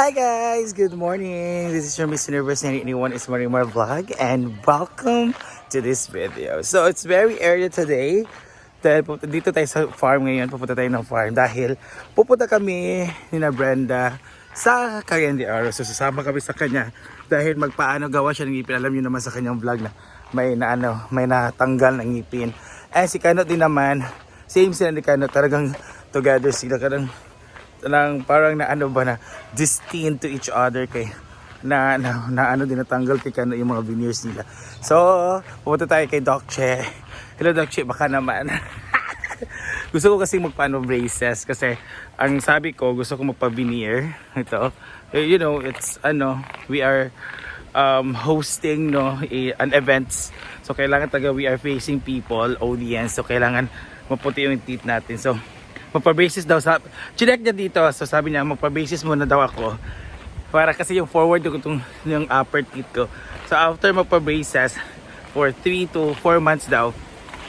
Hi guys! Good morning! This is your Miss Universe 1981 is Marimar Vlog and welcome to this video. So it's very early today dahil dito tayo sa farm ngayon. Pupunta tayo ng farm dahil pupunta kami ni na Brenda sa Cagayan de Oro. So sasama kami sa kanya dahil magpaano gawa siya ng ngipin. Alam niyo naman sa kanyang vlog na may na ano, may natanggal ng ngipin. Eh si Kanot din naman, same sila ni Kanot. Talagang together sila. Kadang lang parang na ano ba na destined to each other kay na, na, na ano din natanggal kay kano yung mga veneers nila. So, pupunta tayo kay Doc Che. Hello Doc Che, baka naman. gusto ko kasi magpaano braces kasi ang sabi ko gusto ko magpa-veneer ito. Eh, You know, it's ano, we are um, hosting no a, an events. So kailangan taga we are facing people, audience. So kailangan maputi yung teeth natin. So magpa-braces daw sa chinek niya dito. So sabi niya magpa-braces muna daw ako. Para kasi yung forward ko itong yung upper teeth ko. So after magpa-braces for 3 to 4 months daw,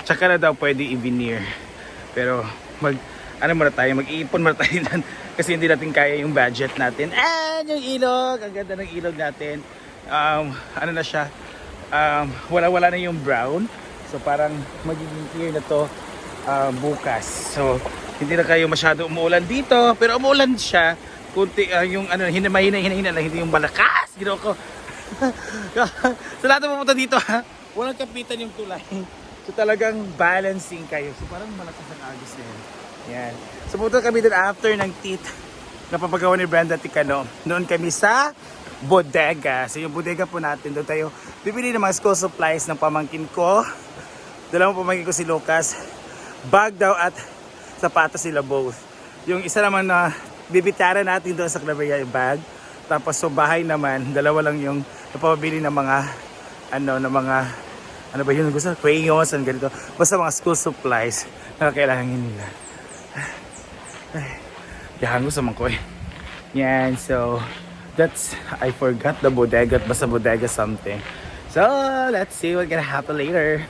tsaka na daw pwede i-veneer. Pero mag ano muna tayo, mag-iipon muna tayo nun kasi hindi natin kaya yung budget natin. And yung ilog, ang ganda ng ilog natin. Um, ano na siya, um, wala-wala na yung brown. So parang magiging clear na to uh, bukas. So hindi na kayo masyado umuulan dito, pero umuulan siya. Kunti uh, yung ano, hinamahina, hinahina lang, hindi yung malakas. Ginawa ko. sa lahat ng pumunta dito ha, walang kapitan yung tulay. So talagang balancing kayo. So parang malakas ang agos na yun. Yan. So pumunta kami doon after ng teeth na papagawa ni Brenda Ticano. Noon kami sa bodega. So yung bodega po natin, doon tayo bibili ng mga school supplies ng pamangkin ko. Dalawang pamangkin ko si Lucas. Bag daw at sapatos sila both. Yung isa naman na bibitara natin doon sa Claveria yung bag. Tapos sa bahay naman, dalawa lang yung napapabili ng mga ano, ng mga ano ba yun gusto? Crayons and ganito. Basta mga school supplies na kailangan nila. Yahan ko sa eh. Yan, so that's, I forgot the bodega, basta bodega something. So, let's see what gonna happen later.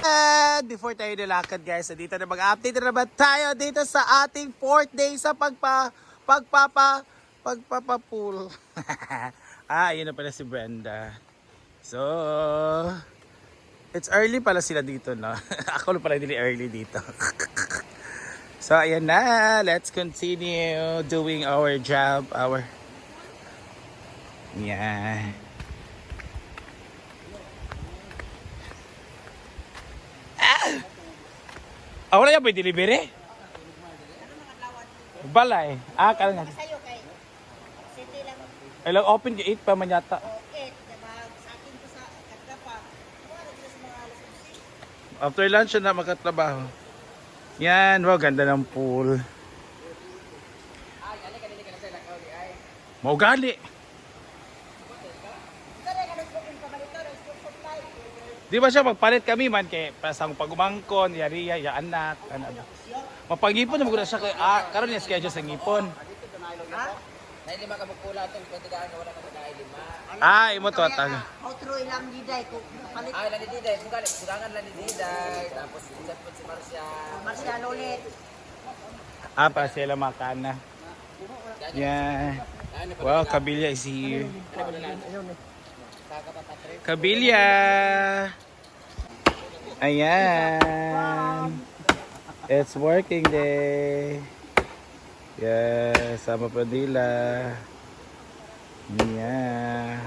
And before tayo nilakad guys, dito na mag-update na naman tayo dito sa ating fourth day sa pagpa, pagpapa, pagpapapool. ah, yun na pala si Brenda. So, it's early pala sila dito, no? Ako pala hindi early dito. so, ayan na. Let's continue doing our job, our... Yeah. Ah, wala yan ba delivery? Balay. Ah, kala nga. Sa'yo kay City lang Hello, open ka 8 pa man yata. o 8, diba? Sa akin ko sa Kagkapa. Wala ko sa mga alas 11. After lunch na makatrabaho. Yan, wow, ganda ng pool. Mau Di ba siya magpalit kami man kay pasang pagumangkon, yari ya, anak, ano. Mapagipon na maguna siya kay ah, karon niya schedule sa ngipon. Nay lima ka tong pwede ka wala ka magay lima. Ah, imo to tag. Outro ilang diday ko palit Ay lani diday, sugal sugangan lani diday tapos chat po si Marcia. Marcial ulit. Ah, para sila makana. Yan. Wow, Kabilya is here. Kabilya! Ayan. It's working day. Yes, sama Padilla. Yeah.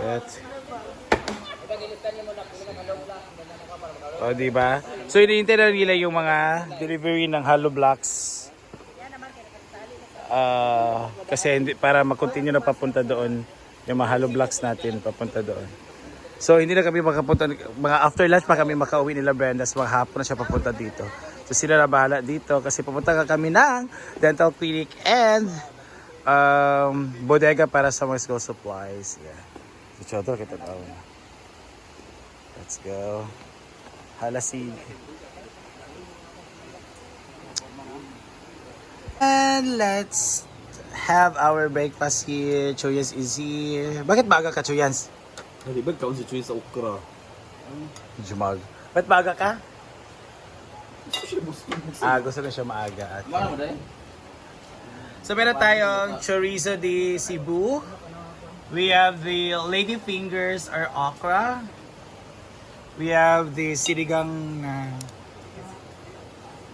That's O, oh, di ba? So, hinihintay na nila yung mga delivery ng hollow blocks. Ah, kasi hindi, para mag-continue na papunta doon yung mga hollow blocks natin papunta doon. So, hindi na kami makapunta, mga after lunch pa kami makauwi nila Brenda. So, mga hapon na siya papunta dito. So, sila na bahala dito kasi pupunta ka kami ng dental clinic and um, bodega para sa mga school supplies. Yeah. Si Chodor, kita tao. Let's go. Halasig. And let's have our breakfast here. Chuyans is here. Bakit baga ka, Chuyans? Hindi ba kaon si Chuy sa okra? Maaga. Ba't baga ka? Ah, gusto na siya maaga. At? So meron tayong chorizo de Cebu. We have the lady fingers or okra. We have the sinigang na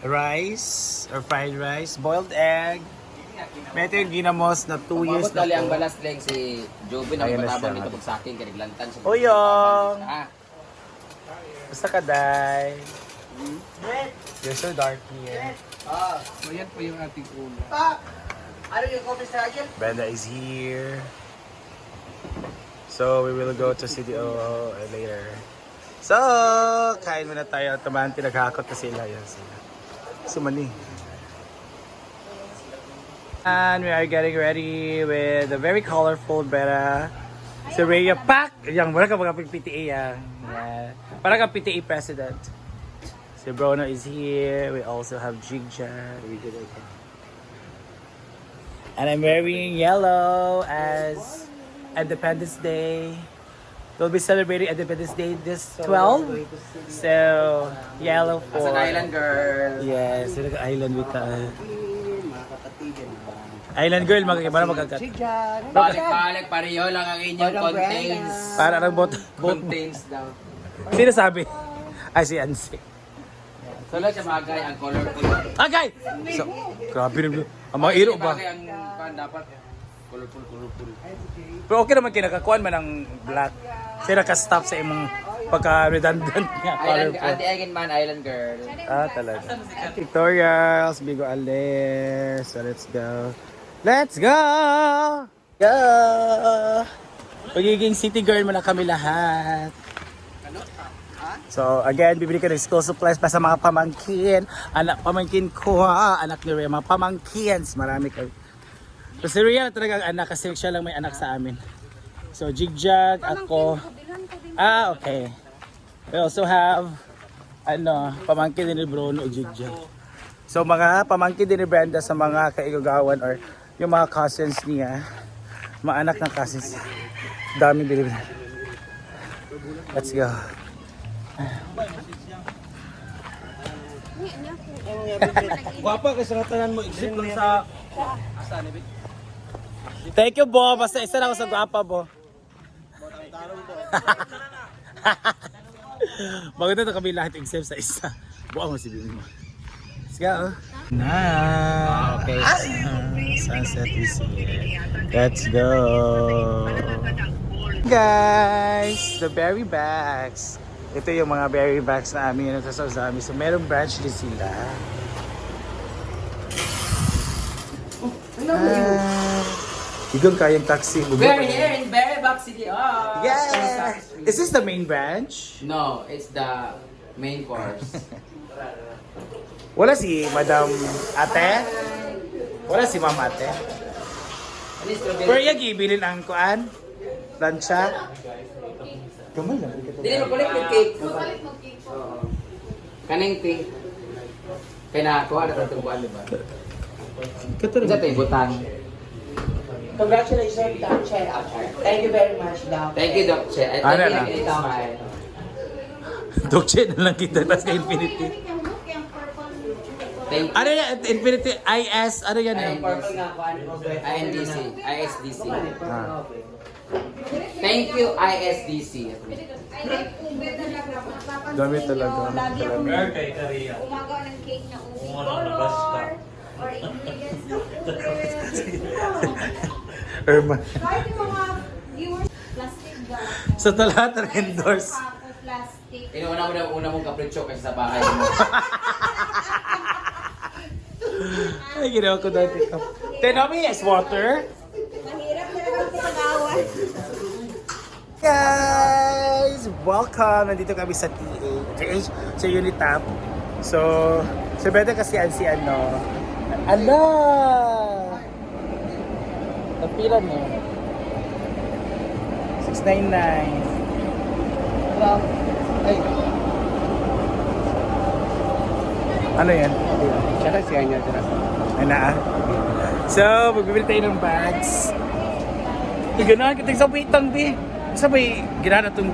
rice or fried rice, boiled egg. Meron yung ginamos na 2 years Mabot na dali ang balas lang si Jobin ang Ayan na matabang siya. nito pag sa akin kaniglantan sa Uyong! Ah, Basta ka, Day. You're so dark here. so yan po yung ating ulo. Ano yung coffee sa akin? Brenda is here. So, we will go to CDO later. So, kain muna tayo. Tumahan, pinaghakot na sila. Yan sila. Sumali. And we are getting ready with a very colorful Bera. Si Rhea Pak! Yang wala ka mga PTA yan. Ah. Yeah. Parang ka PTA president. So Bruno is here. We also have Jigjag. And I'm wearing yellow as Independence Day. We'll be celebrating Independence Day this 12. So, yellow As for... an island girl. Yes, sila ka island with ka. Island girl, magkakaiba na magkakat. Balik-balik pareho lang ang inyong contains. Para ng bot. Contains daw. Sino sabi? Ay, si Ansi. So lang siya bagay ang colorful. Agay! So, grabe rin. Ang mga iro ba? Bagay ang pan dapat colorful, colorful. Pero okay naman kinakakuan man ang black. Sila ka-stop sa imong pagka-redundant nga Island, colorful. Ate Egin man, island girl. Ah, talaga. Tutorials, Bigo Ale. So, let's go. Let's go! Go! Pagiging city girl mo na kami lahat. So, again, bibili ka ng school supplies pa sa mga pamangkin. Anak, pamangkin ko ha. Anak ni Rhea, mga pamangkins. Marami kayo. So, si Rhea talaga ang anak kasi siya lang may anak sa amin. So, Jigjag, ako. Ah, okay. We also have ano, pamangkin din ni Bruno o Jigjag. So mga pamangkin din ni Brenda sa mga kaigagawan or yung mga cousins niya, mga anak ng cousins. Dami bilib. Let's go. Guwapa kasi sa tanan mo, exit lang sa... Thank you, Bo. Basta isa lang ako sa gwapa, Bo. Maganda na kami lahat except sa isa. Buang mo si Bini mo. Let's go. Na. Okay. sunset is here. Let's go. Guys, the berry bags. Ito yung mga berry bags na amin yung sa Zami. So, merong branch din sila. Ah, Igang kayang taxi. We're here in Berryback City. Oh, Yeah! Is this the main branch? No, it's the main course. Wala si Madam Ate? Wala si Ma'am Ate? Ano? Pero yung gibilin ang kuan? Lansya? Kamay lang. Dili mo kulit yung cake. Oo. Kanang pink. Kaya nakakuha na itong buwan, di ba? Isa ito yung butang. Congratulations, Doc Che. Thank you very much, Doc. Thank you, Doc Che. Ano thank you, Doc Che. Dokche na lang kita. Tapos kay Infinity. Thank you. Ano yan? Infinity IS? Ano yan eh? Purple nga ano, INDC, ISDC. Ah. Thank you, ISDC. Dami talaga. Lagi ako Talaga. umaga ng cake na ubi color or ingredients. Irma. Kahit yung mga viewers, plastic bag. Sa so, lahat ng endorse. Plastic. Inuuna mo na una mong kapritsyo kasi sa bahay mo. Ay, ginawa ko dati. Tenomi is water. Mahirap na lang sa pag-awan. Guys! Welcome! Nandito kami sa TH, sa Unitap. So, sa better kasi yan si ano. Ano? Tapilan mo. 699. Ay. Ano yan? Tsaka siya niya, tira. Ano ah? So, magbibili tayo ng bags. Eh, gano'n kita sa pitang di. Sa may ginana itong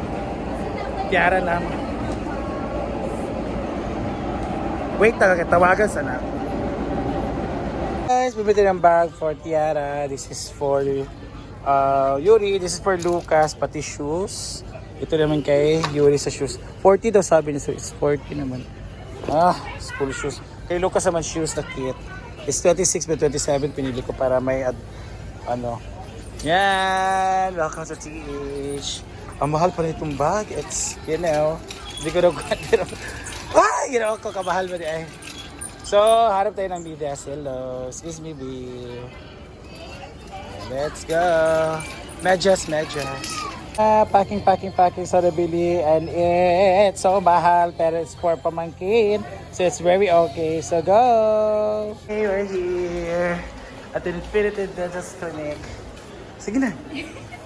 Kiara na. Wait, taga tawagan sana. Guys, bibili ng bag for Tiara. This is for uh, Yuri. This is for Lucas, pati shoes. Ito naman kay Yuri sa shoes. 40 daw sabi niya. So it's 40 naman. Ah, school shoes. Kay Lucas naman shoes na kit. It's 26 by 27 pinili ko para may ad, ano. Yan! Welcome sa TH. Ang mahal pa nitong bag. It's, you know, hindi ko na pero Ah, you know, ako kamahal ba di ay. So, harap tayo ng bidas. Hello. Excuse me, B. Let's go. Medyas, medyas. Ah, packing, packing, packing sa nabili and it's so mahal pero it's for pamangkin. So it's very okay. So go! Okay, we're here at the Infinity Dentist Clinic. Sige na.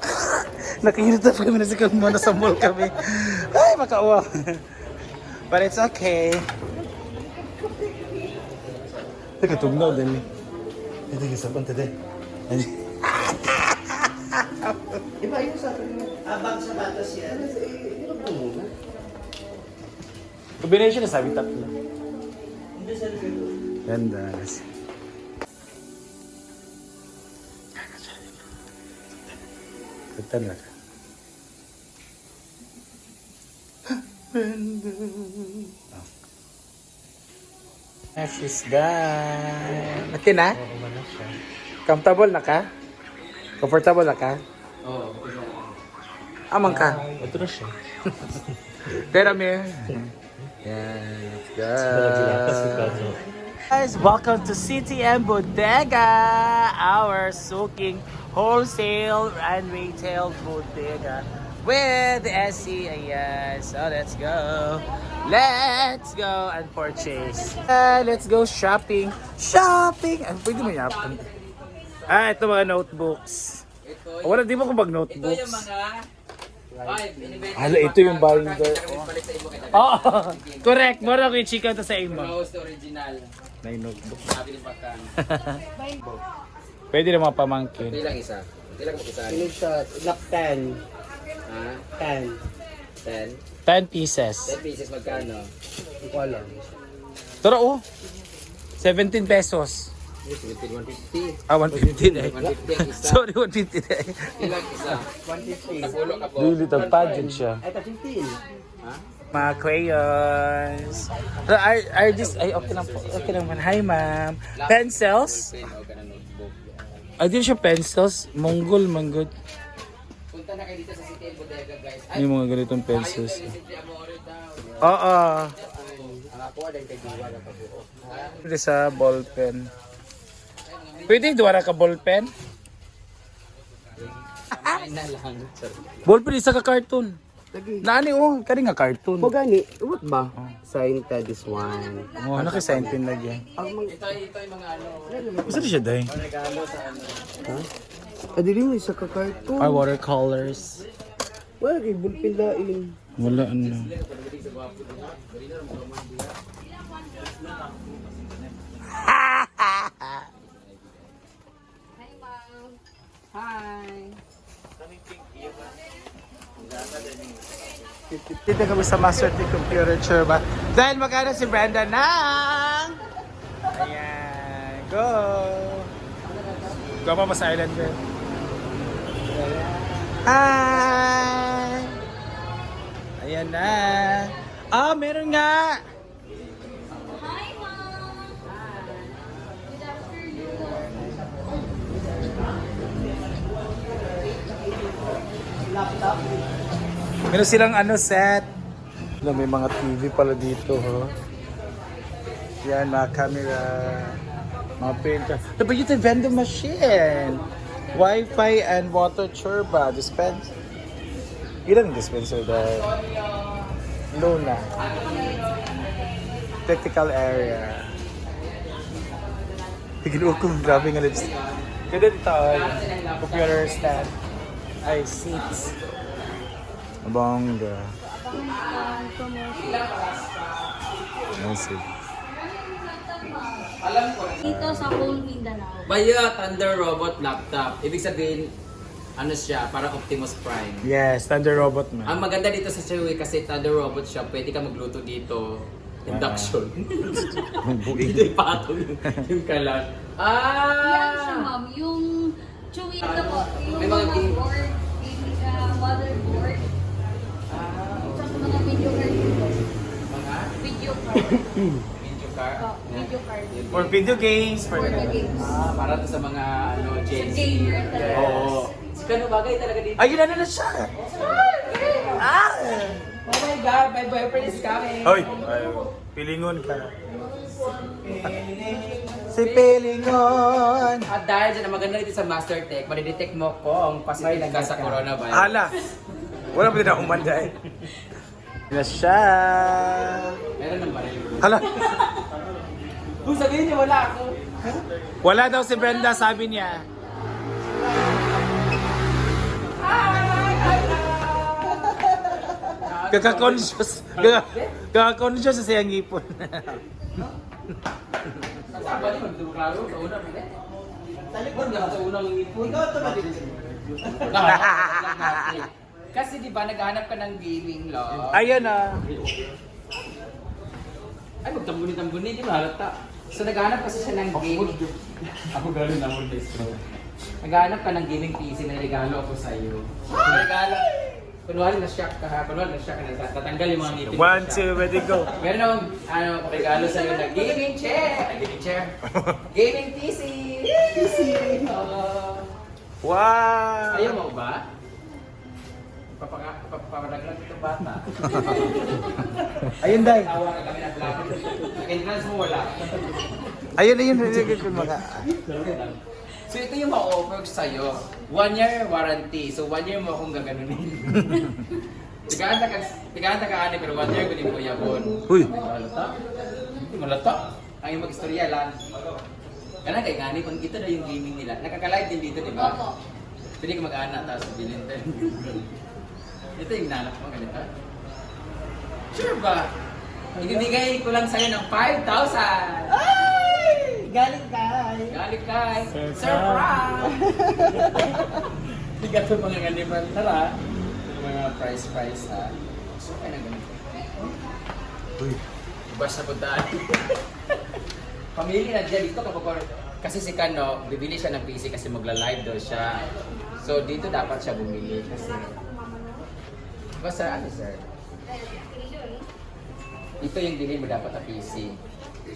Nakahinit na kami na si Kalmo na sa mall kami. Ay, makauwa. But it's okay. Teka, tugnaw din. Ito yung sabon today. Iba yung sa akin. Abang sa batas yan. Combination na sabi tatlo. Ganda. Ganda na. Ah, she's done. Okay na? Comfortable na ka? Comfortable na ka? Oo. Amang ka? Ito na siya. Pero me. Yeah, let's go. Guys, welcome to CTM Bodega, our soaking wholesale and retail bodega with SC. Ayan, so let's go. Let's go and purchase. Uh, let's go shopping. Shopping! Ano pwede mo yapon? Ah, ito mga notebooks. Ito, Wala, di mo kung mag ito yung mga Hala, ito yung sa imo kita. Oo, correct. Mura ko yung chika to sa imo. To original. Na yung notebook. Sabi ni Pakan. Pwede na mga pamangkin. lang isa. Ito lang isa. Ano siya? Lock 10. Ha? 10. 10? 10 pieces. 10 pieces magkano? Hindi ko alam. Tara oh. 17 pesos. 17, 150. Ah, 150 na 150 ang isa. Sorry, 150 na Ilang isa? 150. Tagulo ka po. Dili, tagpageant siya. Ito 15. Ha? Mga crayons. Are, are this, ay, okay lang po. Okay lang man. Hi, ma'am. Pencils? Pen o ganang notebook. Ay, di siya pencils. Mongol, manggod. Punta na kayo dito sa City Bodega guys. Ay, Yung mga ganitong pencils. Oo. Ang ako din kay Diwa na kabuo. Pwede sa ballpen. Pwede, duwara ka ballpen? Ballpen, isa ka cartoon. Naani oh, kani nga cartoon. O gani, what ba? Sign ta this one. Oh, ano kay sign pin lagi? Ito, ito yung mga ano. Gusto siya day? Regalo sa ano. Ah, dili mo isa ka karton. Ay, watercolors. Wala kay bulpin lain. Wala ano. Hi! Dito kami sa Master T Computer Churba. Dahil magkano si Brenda ng... Ayan, go! Go pa mas island din. Hi! Ayan na. Ah, meron nga! Meron silang ano set. Ano, may mga TV pala dito, ho. Yan, mga camera. Mga printer. Diba yun yung vending machine? Wi-Fi and water turba. Dispense. Ilan yung dispenser dahil? Luna. Technical area. Tigil ko, grabe nga lips. Ganda dito, computer stand. Ay, seats. Bongga. Massive. Dito sa whole Mindanao. Baya Thunder Robot Laptop. Ibig sabihin, ano siya, parang Optimus Prime. Yes, Thunder Robot man. Ang maganda dito sa Chewy kasi Thunder Robot siya, pwede ka magluto dito. Induction. Buig. Hindi patong yung, yung kalan. Yan siya, Ah! ma'am. Yung chewing na po. Yung May mga mga game. board, yung uh, motherboard. Ah, Tsaka mga video card dito. mga Video card. Oh, video card. For video games, for, For the games. Ah, para to sa mga ano, Gen Z. gamer talaga. Oo. Si Kano bagay talaga dito. Ayun, ano na siya? Ah! Oh my God, my boyfriend is coming. Hoy! Pilingon ka. Si Pilingon! At dahil dyan, ang maganda dito sa Master Tech, madidetect mo kung positive ka sa coronavirus. Hala! Wala pa din akong manday. Na siya! Meron ng baril. Hala! Kung sabihin niyo, wala ako. Wala daw si Brenda, sabi niya. Kaka-conscious. Kaka- Kaka-conscious sa siyang ipon. Saan ba niyo? Magduklaro sa una. pwede? Talikod lang sa unang ipon. Ikaw ito ba Kasi di ba naghanap ka ng gaming law? Ayan ah. Ay, magtambuni-tambuni, di ba halata? So naghanap kasi siya ng gaming. Ako naman na stroke. Naghanap ka ng gaming PC na regalo ako sa iyo. Regalo. Kunwari na-shock ka ha, kunwari na-shock ka na, tatanggal yung mga ngipin. mo One, siya. two, ready, go. Meron akong ano, regalo sa iyo na gaming chair. Ay, gaming chair. gaming PC. PC. Uh, Wow! ayaw mo ba? Papaka- Papapadaglag itong bata. Ayun, Day. Tawa ka kami na vlog. Entrance mo wala. Ayun, ayun. ayun, mga... So ito yung ma-offer ko sa'yo. One year warranty. So one year mo akong gaganunin. Tigaan ka, tigaan ka ani pero one year ko din mo yabon. Uy. Malata? Hindi malata. Ang yung mag-istorya lang. Kana kay gani kung ito na yung gaming nila. Nakaka-live din dito, di ba? Pwede ka mag-anak tapos bilhin tayo. Ito yung nanap mo ganito. Sure ba? Ibibigay ko lang sa'yo ng 5,000! Ay! Galing kay. Galit kay Surprise! Bigat yung mga ganiman. Tara. Yung mga price-price ha. So, kaya na ganito. Uy. Basta puntaan. Pamili na dyan dito kapag kasi si Kano, bibili siya ng PC kasi magla-live daw siya. So dito dapat siya bumili kasi Basta ano sir? Ito yung bilhin mo dapat na PC.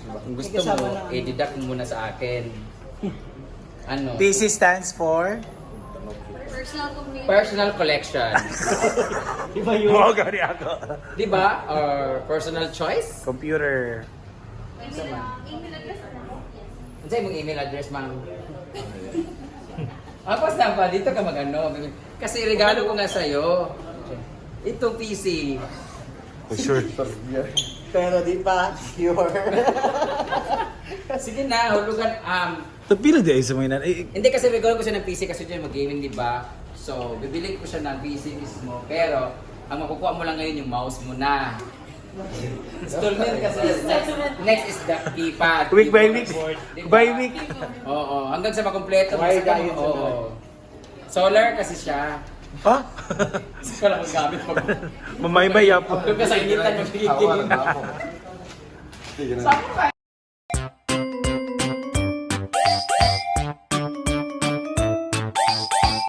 Kung gusto mo, i-deduct mo muna sa akin. Ano? PC stands for? Personal computer. Personal collection. Iba yun. Oo, gani ako. Di ba? Or personal choice? Computer. Email, email address ano? Ano sa'yo mong email address, ma'am? Tapos na ba? Dito ka mag-ano. Kasi regalo ko nga sa'yo. Itong PC. For sure. Pero di pa, sure. Sige na, hulugan. Um, Tapila di ay sa mga nan. Eh, hindi kasi regalo ko siya ng PC kasi dyan mag-gaming, di ba? So, bibili ko siya ng PC mismo. Pero, ang makukuha mo lang ngayon yung mouse mo na. Installment kasi. Next, next is the keypad. week by week. Di ba? By week. Oo, hanggang sa makompleto. Why diet Oo. Solar kasi siya. Ha? Kasi ka lang magamit pag Mamaymay po. Doon ka sa initan magiging. Saan mo ka